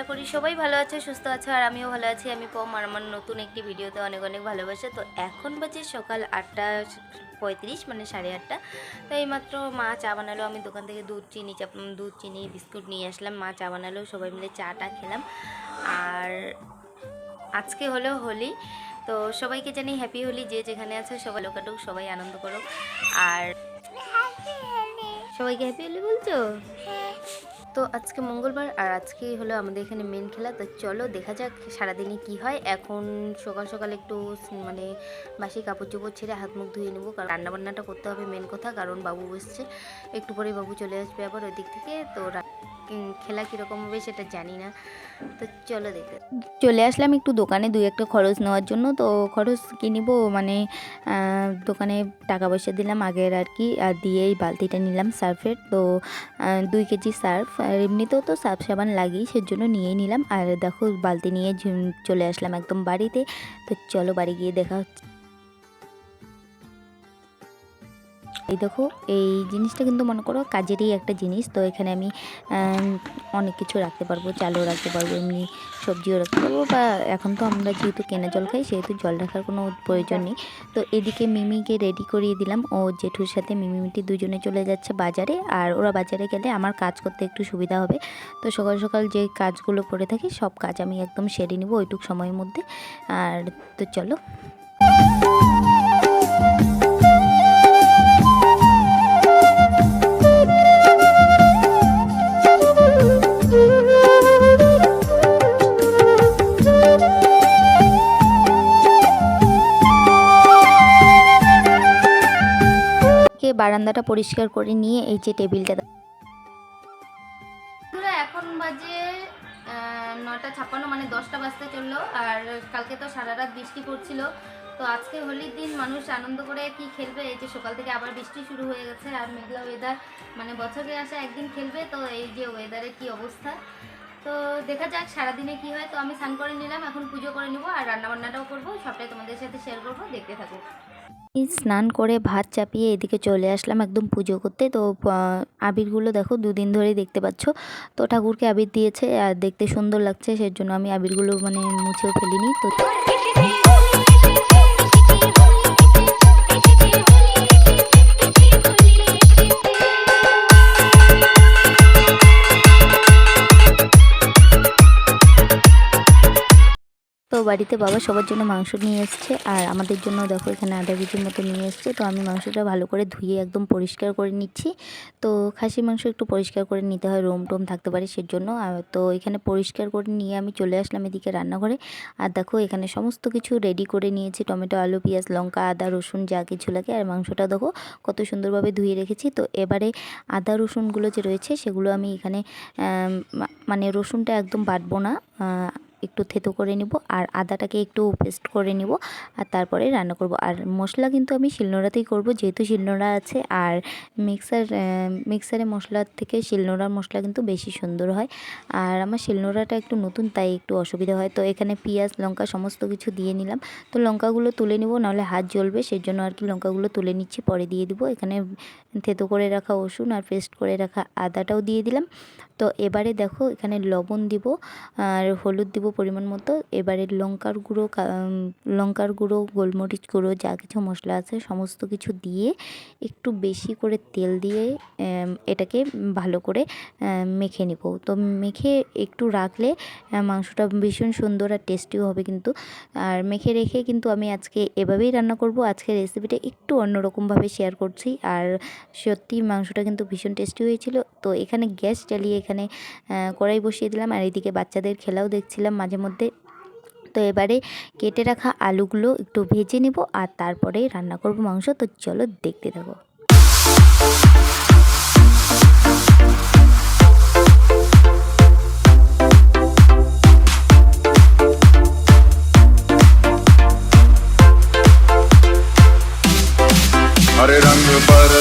আশা করি সবাই ভালো আছে সুস্থ আছে আর আমিও ভালো আছি। আমি পম আর আমার নতুন একটি ভিডিওতে অনেক অনেক ভালোবাসে। তো এখন বাজে সকাল আটটা পঁয়ত্রিশ মানে সাড়ে আটটা। তো এইমাত্র মা চা বানালো আমি দোকান থেকে দুধ চিনি চাপ দুধ চিনি বিস্কুট নিয়ে আসলাম। মা চা বানালো সবাই মিলে চাটা খেলাম। আর আজকে হলো হোলি তো সবাইকে জানি হ্যাপি হোলি যে যেখানে আছে সবাই লোকাটুক সবাই আনন্দ করো আর সবাইকে হ্যাপি হোলি বলছো? তো আজকে মঙ্গলবার আর আজকেই হলো আমাদের এখানে মেন খেলা। তো চলো দেখা যাক সারাদিনে কি হয়। এখন সকাল সকাল একটু মানে বাসি কাপড় চোপড় ছেড়ে হাত মুখ ধুয়ে নেব। কারণ রান্নাবান্নাটা করতে হবে মেন কথা। কারণ বাবু বসছে। একটু পরে বাবু চলে আসবে আবার ওই দিক থেকে। তো খেলা কীরকম হবে সেটা জানি না। তো চলো দেখে। চলে আসলাম একটু দোকানে, দুই একটা খরচ নেওয়ার জন্য। তো খরচ কিনিব মানে দোকানে টাকা পয়সা দিলাম আগের আর কি, আর দিয়ে এই বালতিটা নিলাম সার্ফের। তো দুই কেজি সার্ফ, আর এমনিতেও তো সার্ফ সাবান লাগেই, সেজন্য নিয়েই নিলাম। আর দেখো, বালতি নিয়ে চলে আসলাম একদম বাড়িতে। তো চলো বাড়ি গিয়ে দেখা হচ্ছে। এই দেখো, এই জিনিসটা কিন্তু মনে করো কাজেরই একটা জিনিস। তো এখানে আমি অনেক কিছু রাখতে পারব, চালও রাখতে পারব, এমনি সবজিও রাখতে পারব, বা এখন তো আমরা যেহেতু কেনা জল খাই, সেহেতু জল রাখার কোনো প্রয়োজন নেই। তো এদিকে মিমিকে রেডি করিয়ে দিলাম। ও জেঠুর সাথে মিমিমিটি দুজনে চলে যাচ্ছে বাজারে, আর ওরা বাজারে গেলে আমার কাজ করতে একটু সুবিধা হবে। তো সকাল সকাল যে কাজগুলো করে থাকি, সব কাজ আমি একদম সেরে নিব ওইটুক সময়ের মধ্যে। আর তো চলো। বারান্দাটা পরিষ্কার করে নিয়ে এই যে টেবিলটা এখন বাজে নটা ছাপ্পান্ন মানে দশটা বাজতে চলল, আর কালকে তো সারা রাত বৃষ্টি পড়ছিল। তো আজকে হোলির দিন মানুষ আনন্দ করে কি খেলবে? এই যে সকাল থেকে আবার বৃষ্টি শুরু হয়ে গেছে, আর মেঘলা ওয়েদার মানে বছরে আসা একদিন খেলবে, তো এই যে ওয়েদারের কি অবস্থা। তো দেখা যাক সারাদিনে কি হয়। তো আমি স্নান করে নিলাম, এখন পুজো করে নিব, আর রান্নাবান্নাটাও করব, সবটাই তোমাদের সাথে শেয়ার করব, দেখতে থাকো। স্নান করে ভাত চাপিয়ে এদিকে চলে আসলাম একদম পুজো করতে। তো আবিরগুলো দেখো দুদিন ধরেই দেখতে পাচ্ছ। তো ঠাকুরকে আবির দিয়েছে, আর দেখতে সুন্দর লাগছে, সেজন্য আমি আবিরগুলো মানে মুছেও ফেলিনি। তো বাড়িতে বাবা সবার জন্য মাংস নিয়ে এসছে আর আমাদের জন্য দেখো এখানে আধা কেজির মতো নিয়ে এসছে। তো আমি মাংসটা ভালো করে ধুয়ে একদম পরিষ্কার করে নিচ্ছি। তো খাসি মাংস একটু পরিষ্কার করে নিতে হয়, রোম টোম থাকতে পারে সেজন্য। তো এখানে পরিষ্কার করে নিয়ে আমি চলে আসলাম এদিকে রান্নাঘরে। আর দেখো এখানে সমস্ত কিছু রেডি করে নিয়েছি, টমেটো, আলু, পেঁয়াজ, লঙ্কা, আদা, রসুন যা কিছু লাগে। আর মাংসটা দেখো কত সুন্দরভাবে ধুয়ে রেখেছি। তো এবারে আদা, রসুনগুলো যে রয়েছে সেগুলো আমি এখানে মানে রসুনটা একদম বাটবো না। একটু থেতো করে নিব আর আদাটাকে একটু পেস্ট করে নিব আর তারপরে রান্না করব। আর মশলা কিন্তু আমি শিলনোড়াতেই করব, যেহেতু শিলনোড়া আছে আর মিক্সার মিক্সারে মশলার থেকে শিলনোড়ার মশলা কিন্তু বেশি সুন্দর হয়। আর আমার শিলনোড়াটা একটু নতুন, তাই একটু অসুবিধা হয়। তো এখানে পেঁয়াজ, লঙ্কা সমস্ত কিছু দিয়ে নিলাম। তো লঙ্কাগুলো তুলে নিব, নাহলে হাত জ্বলবে সেই জন্য আর কি লঙ্কাগুলো তুলে নিচ্ছি, পরে দিয়ে দিব। এখানে থেতো করে রাখা রসুন আর পেস্ট করে রাখা আদাটাও দিয়ে দিলাম। তো এবারে দেখো এখানে লবণ দিব, আর হলুদ দিব পরিমাণ মতো। এবারে লঙ্কার গুঁড়ো লঙ্কার গুঁড়ো, গোলমরিচ গুঁড়ো, যা কিছু মশলা আছে সমস্ত কিছু দিয়ে একটু বেশি করে তেল দিয়ে এটাকে ভালো করে মেখে নিব। তো মেখে একটু রাখলে মাংসটা ভীষণ সুন্দর আর টেস্টিও হবে কিন্তু। আর মেখে রেখে কিন্তু আমি আজকে এভাবেই রান্না করব। আজকে রেসিপিটা একটু অন্যরকমভাবে শেয়ার করছি। আর সত্যি মাংসটা কিন্তু ভীষণ টেস্টি হয়েছিল। তো এখানে গ্যাস জ্বালিয়ে এখানে কড়াই বসিয়ে দিলাম আর এদিকে বাচ্চাদের খেলাও দেখছিলাম মাঝে মধ্যে। তো এবারে কেটে রাখা আলুগুলো একটু ভেজে নেব আর তারপরে রান্না করব মাংস। তো চলো দেখতে থাকো। আরে রঙ पर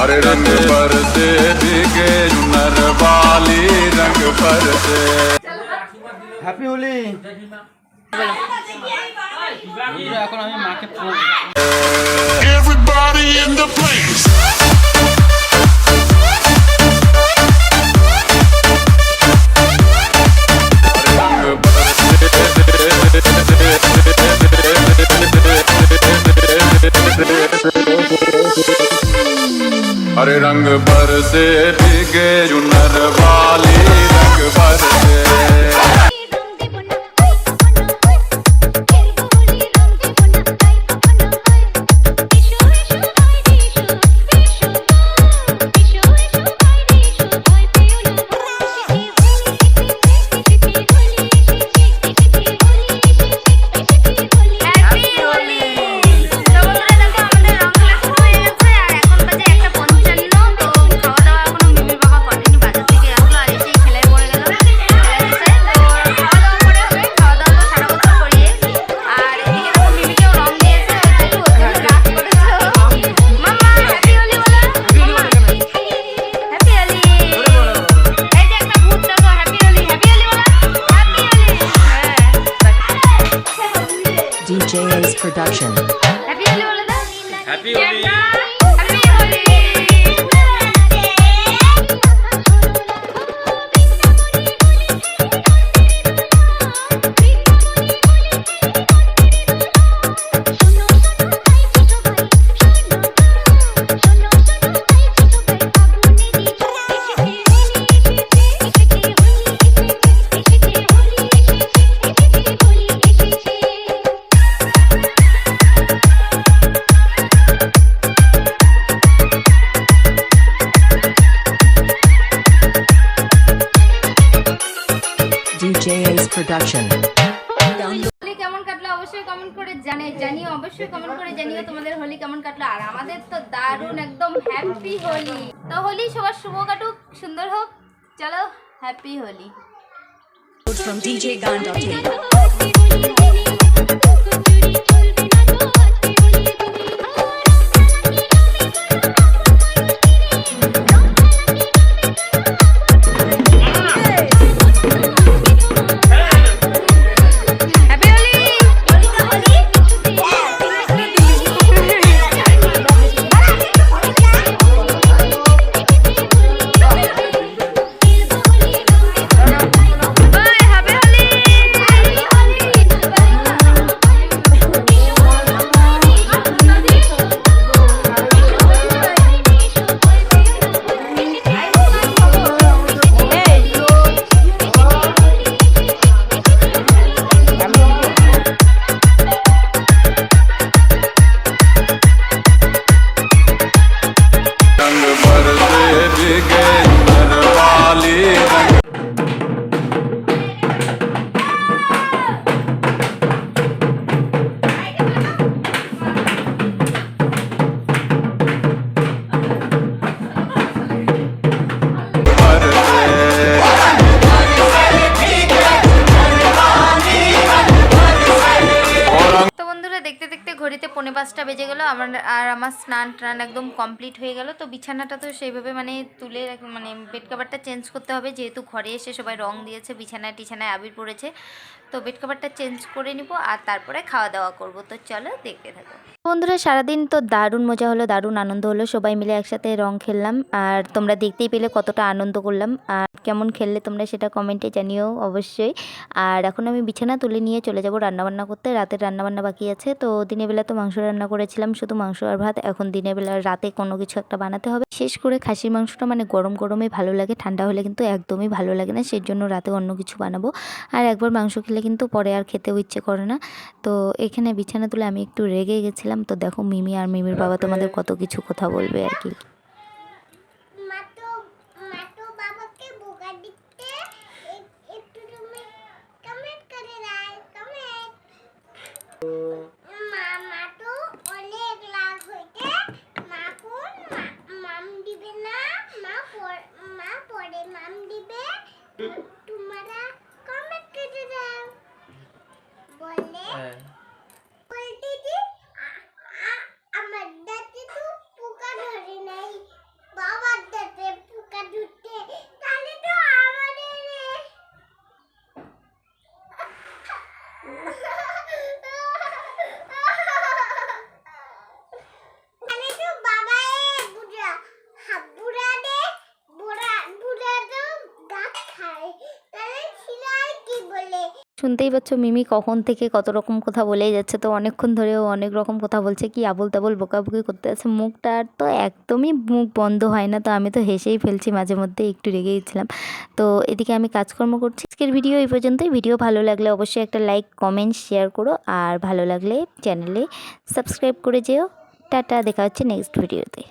हरे रंग भर से भीगे नरवाली रंग भर से হ্যাপি হোলি এখন আমি মাকে প্রণাম Everybody in the place. रंग भर से जो जुनर वाली रंग भर akşam. হোলি কেমন কাটলো অবশ্যই কমেন্ট করে জানে জানিও অবশ্যই কমেন্ট করে জানিও তোমাদের হোলি কেমন কাটলো আর আমাদের তো দারুণ একদম হ্যাপি হোলি তো হোলি সবার শুভ কাটুক সুন্দর হোক চলো happy Holi From DJ Gandhi. বেজে গেলো, আমার আর আমার স্নান টান একদম কমপ্লিট হয়ে গেল। তো বিছানাটা তো সেইভাবে মানে তুলে মানে বেড কাভারটা চেঞ্জ করতে হবে। যেহেতু ঘরে এসে সবাই রং দিয়েছে, বিছানায় টিছানায় আবির পড়েছে তো বেড কাভারটা চেঞ্জ করে নিব আর তারপরে খাওয়া দাওয়া করব। তো চলো দেখতে থাকো। বন্ধুরা, সারাদিন তো দারুণ মজা হলো, দারুণ আনন্দ হলো। সবাই মিলে একসাথে রং খেললাম আর তোমরা দেখতেই পেলে কতটা আনন্দ করলাম। আর কেমন খেললে তোমরা সেটা কমেন্টে জানিও অবশ্যই। আর এখন আমি বিছানা তুলে নিয়ে চলে যাব রান্নাবান্না করতে। রাতের রান্নাবান্না বাকি আছে, তো দিনের বেলা তো মাংস রান্না করেছিলাম, শুধু মাংস আর ভাত। এখন দিনের বেলা রাতে কোনো কিছু একটা বানাতে হবে। শেষ করে খাসির মাংসটা মানে গরম গরমে ভালো লাগে, ঠান্ডা হলে কিন্তু একদমই ভালো লাগে না। সেই জন্য রাতে অন্য কিছু বানাবো। আর একবার মাংস খেলে কিন্তু পরে আর খেতেও ইচ্ছে করে না। তো এখানে বিছানা তুলে আমি একটু রেগে গেছিলাম। তো দেখো মিমি আর মিমির বাবা তোমাদের কত কিছু কথা বলবে আর কি। Thank মাতো বাবাকে বোকা দিতে এক- একটু তুমি কমেন্ট করে দাও কমেন্ট মা মা তো অনেক লাভ হইতে মা কোন মা- মাম দিবে না মা পর- মা পরে মাম দিবে তোমরা কমেন্ট করে দাও বলে বলতে যে আ- আ- আমার দাঁতে তো পোকা ধরে নাই বাবার দাঁতে পোকা ধরতে তাহলে তো আমাদের তাহলে তো বাবা বুড়া বুড়া দে বুড়া বুড়া তো গাছ খায় তাহলে ছিলাই কি বলে শুনতেই পাচ্ছ মিমি কখন থেকে কত রকম কথা বলেই যাচ্ছে। তো অনেকক্ষণ ধরেও অনেক রকম কথা বলছে, কি আবল তাবল বকাবকি করতে আছে। মুখটা আর তো একদমই মুখ বন্ধ হয় না, তো আমি তো হেসেই ফেলছি, মাঝে মধ্যে একটু রেগে গেছিলাম তো এদিকে আমি কাজকর্ম করছি। আজকের ভিডিও এই পর্যন্তই। ভিডিও ভালো লাগলে অবশ্যই একটা লাইক, কমেন্ট, শেয়ার করো। আর ভালো লাগলে চ্যানেলে সাবস্ক্রাইব করে যেও। টাটা, দেখা হচ্ছে নেক্সট ভিডিওতে।